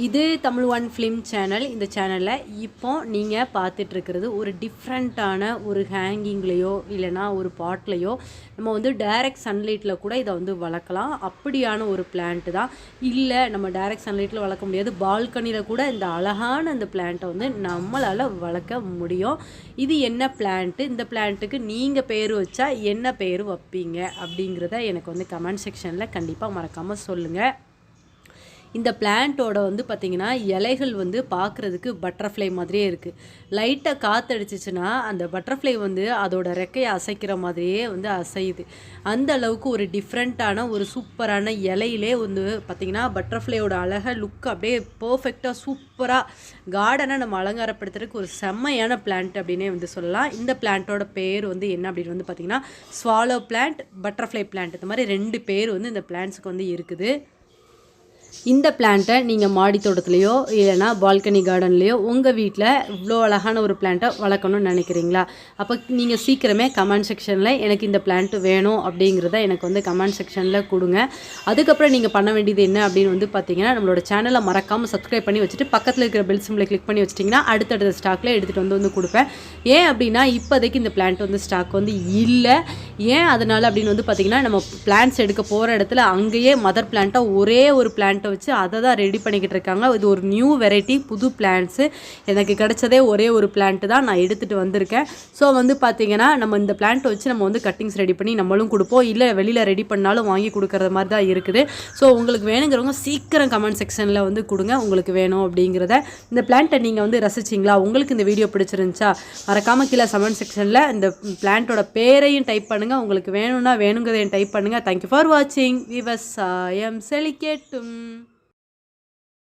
இது Tamil one film channel. இந்த சேனலில் இப்போ நீங்கள் பார்த்துட்ருக்கிறது ஒரு டிஃப்ரெண்ட்டான ஒரு ஹேங்கிங்லேயோ இல்லைனா ஒரு பாட்லேயோ நம்ம வந்து டைரக்ட் சன்லைட்டில் கூட இதை வந்து வளர்க்கலாம். அப்படியான ஒரு பிளான்ட்டு தான். இல்லை நம்ம டைரக்ட் சன்லைட்டில் வளர்க்க முடியாது. பால்கனியில் கூட இந்த அழகான அந்த பிளான்ட்டை வந்து நம்மளால் வளர்க்க முடியும். இது என்ன பிளான்ட்டு இந்த பிளான்ட்டுக்கு நீங்கள் பேர் வச்சா என்ன பேர் வைப்பீங்க? அப்படிங்கிறத எனக்கு வந்து கமெண்ட் செக்ஷனில் கண்டிப்பாக மறக்காமல் சொல்லுங்கள் இந்த பிளான்ட்டோட வந்து பார்த்திங்கன்னா இலைகள் வந்து பார்க்குறதுக்கு பட்டர்ஃப்ளை மாதிரியே இருக்குது லைட்டாக காற்றடிச்சிச்சின்னா அந்த பட்டர்ஃப்ளை வந்து அதோட ரெக்கையை அசைக்கிற மாதிரியே வந்து அசையுது. அந்த அளவுக்கு ஒரு டிஃப்ரெண்ட்டான ஒரு சூப்பரான இலையிலே வந்து பார்த்திங்கன்னா பட்டர்ஃப்ளையோட அழகாக லுக் அப்படியே பர்ஃபெக்டாக சூப்பராக கார்டனை நம்ம அலங்காரப்படுத்துறதுக்கு ஒரு செம்மையான பிளான்ட் அப்படின்னே வந்து சொல்லலாம். இந்த பிளான்ட்டோட பேர் வந்து என்ன அப்படின்னு வந்து பார்த்திங்கன்னா ஸ்வாலோ பிளான்ட் பட்டர்ஃப்ளை பிளான்ட் இந்த மாதிரி ரெண்டு பேர் வந்து இந்த பிளான்ட்ஸுக்கு வந்து இருக்குது. இந்த பிளான்ட்டை நீங்கள் மாடி தோட்டத்துலேயோ இல்லைனா பால்கனி கார்டன்லேயோ உங்கள் வீட்டில் இவ்வளோ அழகான ஒரு பிளான்ட்டை வளர்க்கணும்னு நினைக்கிறீங்களா? அப்போ நீங்கள் சீக்கிரமே கமெண்ட் செக்ஷனில் எனக்கு இந்த பிளான்ட் வேணும் அப்படிங்கிறத எனக்கு வந்து கமெண்ட் செக்ஷனில் கொடுங்க. அதுக்கப்புறம் நீங்கள் பண்ண வேண்டியது என்ன அப்படின்னு வந்து பார்த்தீங்கன்னா நம்மளோட சேனலை மறக்காமல் சப்ஸ்கிரைப் பண்ணி வச்சுட்டு பக்கத்தில் இருக்கிற பெல் சிம்பிளை கிளிக் பண்ணி வச்சிட்டிங்கன்னா அடுத்தடுத்த ஸ்டாக்கில் எடுத்துகிட்டு வந்து வந்து கொடுப்பேன். ஏன் அப்படின்னா இப்போதைக்கு இந்த பிளான்ட் வந்து ஸ்டாக் வந்து இல்லை. ஏன் அதனால் அப்படின்னு வந்து பார்த்திங்கன்னா நம்ம பிளான்ட்ஸ் எடுக்க போகிற இடத்துல அங்கேயே மதர் பிளான்ட்டாக ஒரே ஒரு பிளான்ட்டை வச்சு அதை தான் ரெடி பண்ணிக்கிட்டு இருக்காங்க. இது ஒரு நியூ வெரைட்டி புது பிளான்ட்ஸு எனக்கு கிடைச்சதே ஒரே ஒரு பிளான்ட்டு தான் நான் எடுத்துகிட்டு வந்திருக்கேன். ஸோ வந்து பார்த்திங்கன்னா நம்ம இந்த பிளான்ட்டை வச்சு நம்ம வந்து கட்டிங்ஸ் ரெடி பண்ணி நம்மளும் கொடுப்போம். இல்லை வெளியில் ரெடி பண்ணாலும் வாங்கி கொடுக்குற மாதிரி தான் இருக்குது. ஸோ உங்களுக்கு வேணுங்கிறவங்க சீக்கிரம் கமெண்ட் செக்ஷனில் வந்து கொடுங்க. உங்களுக்கு வேணும் அப்படிங்கிறத. இந்த பிளான்ட்டை நீங்கள் வந்து ரசிச்சிங்களா? உங்களுக்கு இந்த வீடியோ பிடிச்சிருந்துச்சா? மறக்காமல் கீழே கமெண்ட் செக்ஷனில் இந்த பிளான்ட்டோட பேரையும் டைப் பண்ணுங்கள் உங்களுக்கு வேணும்னா வேணுங்கிறதையும் டைப் பண்ணுங்கள் தேங்க்யூ ஃபார் வாட்சிங் விவசாயம் செழிக்கட்டும்